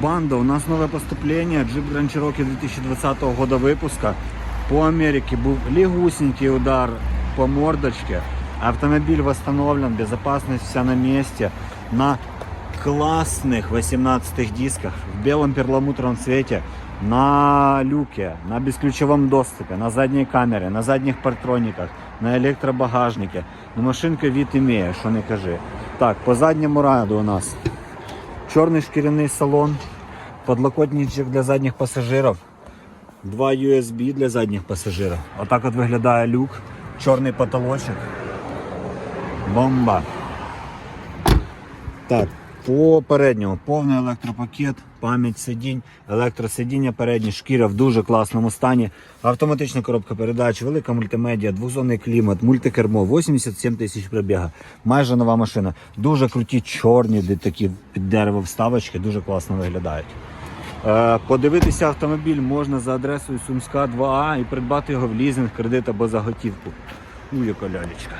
Банда, у нас новое поступление. Джип Grand Cherokee 2020 года выпуска. По Америке был легусенький удар по мордочке. Автомобиль восстановлен, безопасность вся на месте. На классных 18 дисках в белом перламутровом цвете. На люке, на бесключевом доступе, на задней камере, на задних партрониках, на электробагажнике. Ну, машинка вид имеє, що не кажи. Так, по задньому раду у нас Чорний шкіряний салон, подлокотничок для задніх пасажирів, два USB для задніх пасажирів. Отак от виглядає люк, чорний потолочок. Бомба. Так, по передньому повний електропакет, пам'ять сидінь, електросидіння передні, шкіра в дуже класному стані. Автоматична коробка передач, велика мультимедіа, двозонний клімат, мультикермо, 87 тисяч пробіга. Майже нова машина. Дуже круті чорні, такі під дерево вставочки, дуже класно виглядають. Е, Подивитися автомобіль можна за адресою Сумська 2А і придбати його в лізинг, кредит або за готівку. Ну, яка лялечка.